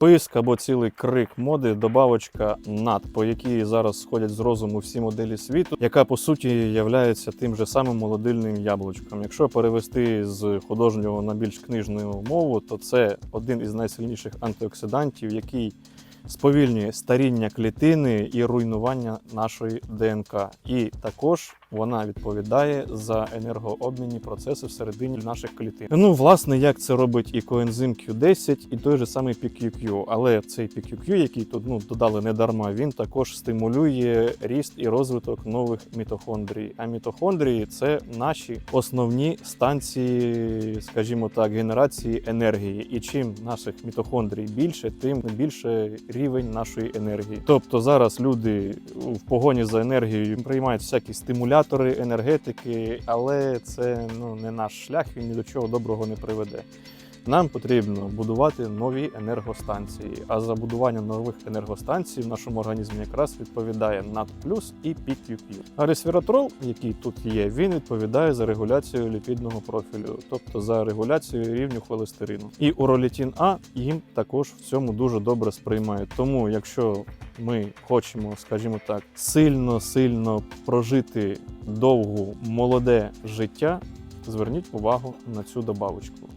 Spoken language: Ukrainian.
писк або цілий крик моди, добавочка NAT, по якій зараз сходять з розуму всі моделі світу, яка по суті являється тим же самим молодильним яблучком. Якщо перевести з художнього на більш книжну мову, то це один із найсильніших антиоксидантів, який сповільнює старіння клітини і руйнування нашої ДНК. І також вона відповідає за енергообмінні процеси всередині наших клітин. Ну, власне, як це робить і коензим Q10, і той же самий PQQ. Але цей PQQ, який тут ну, додали не дарма, він також стимулює ріст і розвиток нових мітохондрій. А мітохондрії це наші основні станції, скажімо так, генерації енергії. І чим наших мітохондрій більше, тим більше рівень нашої енергії. Тобто зараз люди в погоні за енергією приймають всякі стимулятори, енергетики, але це ну не наш шлях, він ні до чого доброго не приведе. Нам потрібно будувати нові енергостанції. А за будування нових енергостанцій в нашому організмі якраз відповідає NAT+, і PQQ. А ресвератрол, який тут є, він відповідає за регуляцію ліпідного профілю, тобто за регуляцію рівню холестерину. І уролітін А їм також в цьому дуже добре сприймають. Тому, якщо ми хочемо, скажімо так, сильно сильно прожити довгу молоде життя, зверніть увагу на цю добавочку.